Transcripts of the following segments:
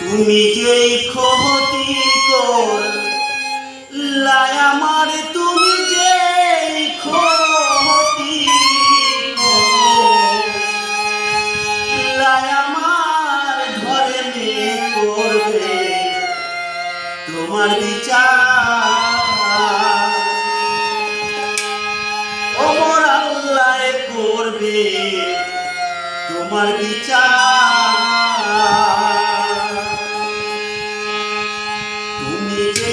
তুমি যেই ক্ষতি কর, লাই আমার তুমি যেই ক্ষতি লাই আমার ঘরে মেয়ে করবে তোমার বিচার। ওমর আল্লাহ করবে তোমার বিচার।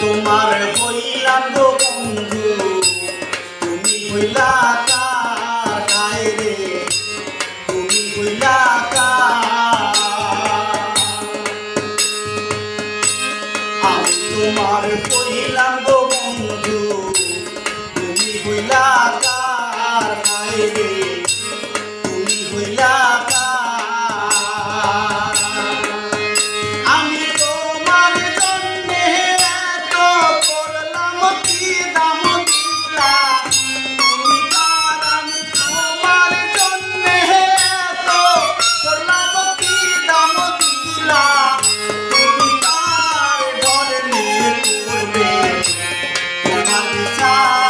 তোমার হইলাম গো বন্ধু। তুমি হইলা আমি তোমার হইলাম গো বন্ধু। তুমি হইলা 回家。